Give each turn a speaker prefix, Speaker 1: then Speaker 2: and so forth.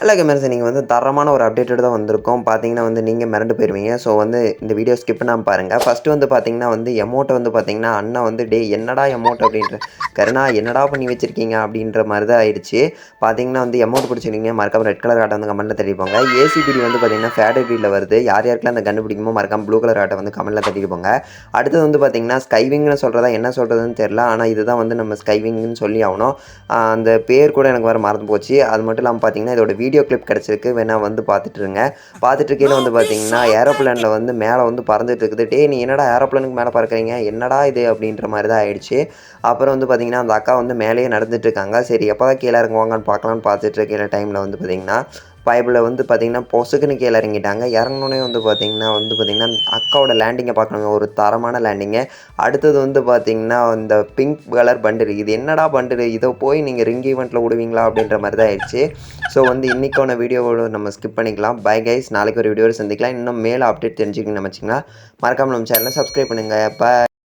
Speaker 1: Hello gamers நீங்கள் வந்து தரமான ஒரு அப்டேட்டட் தான் வந்திருக்கோம். பார்த்தீங்கன்னா வந்து நீங்கள் மிரண்டு போயிருவீங்க. ஸோ வந்து இந்த வீடியோ ஸ்கிப் பண்ணாமல் பாருங்கள் ஃபஸ்ட்டு வந்து பார்த்தீங்கன்னா வந்து எமௌண்ட்டை வந்து பார்த்தீங்கன்னா அண்ணா வந்து டே என்னடா எமௌண்ட் அப்படின்ற கருணா என்னடா பண்ணி வச்சிருக்கீங்க? அப்படின்ற மாதிரி தான் ஆயிடுச்சு. பார்த்தீங்கன்னா வந்து எமௌண்ட் பிடிச்சிருக்கீங்க. மறக்காம ரெட் கலர் ஆட்டை வந்து கமெண்ட்டில் தட்டிப்போங்க ஏசிபிடி வந்து பார்த்தீங்கன்னா ஃபேடரியில் வருது. யார் யாருக்கெல்லாம் அந்த கண்டுபிடிக்குமோ மறக்காம ப்ளூ கலர் ஆட்டை வந்து கமெண்ட்டில் தட்டிட்டு போங்க அடுத்தது வந்து பார்த்தீங்கன்னா ஸ்கைவிங்னு சொல்கிறதா என்ன சொல்கிறதுன்னு தெரில ஆனால் இதுதான் வந்து நம்ம ஸ்கைவிங்னு சொல்லி ஆகணும். அந்த பேர் கூட எனக்கு வர மறந்து போச்சு. அது மட்டும் இல்லாமல் பார்த்தீங்கன்னா இதோட வீடியோ கிளிப் கிடச்சிருக்கு. வேணால் வந்து பார்த்துட்ருங்க பார்த்துட்ருக்கையில் வந்து பார்த்தீங்கன்னா ஏரோப்ளேனில் வந்து மேலே வந்து பறந்துட்டு இருக்குது டே நீ என்னடா ஏரோப்ளேனுக்கு மேலே பறக்குறீங்க? என்னடா இது அப்படின்ற மாதிரி தான் ஆயிடுச்சு. அப்புறம் வந்து பார்த்தீங்கன்னா அந்த அக்கா வந்து மேலேயே நடந்துட்டு இருக்காங்க சரி எப்போ தான் கீழே இறங்குவாங்கன்னு பார்க்கலான்னு பார்த்துட்டு இருக்கையில டைமில் வந்து பார்த்தீங்கன்னா பைபிளில் வந்து பார்த்தீங்கன்னா பொசுக்குன்னு கீழே இறங்கிட்டாங்க. இறங்கினோடனே வந்து பார்த்திங்கன்னா வந்து பார்த்தீங்கன்னா அக்காவோட லேண்டிங்கை பார்க்கணுங்க. ஒரு தரமான லேண்டிங்கு அடுத்தது வந்து பார்த்திங்கன்னா இந்த பிங்க் கலர் பண்டில் இது என்னடா பண்டில் இதை போய் நீங்கள் ரிங் ஈவெண்ட்டில் விடுவீங்களா அப்படின்ற மாதிரி தான் ஆயிடுச்சு. ஸோ வந்து இன்றைக்கான வீடியோவோட நம்ம ஸ்கிப் பண்ணிக்கலாம். பை கைஸ் நாளைக்கு ஒரு வீடியோவில் சந்திக்கலாம். இன்னும் மேலே அப்டேட் தெரிஞ்சுக்கணும் நம்ம வச்சிங்கன்னா மறக்காமல் நம்ம சேனலை சப்ஸ்கிரைப் பண்ணுங்கள் பை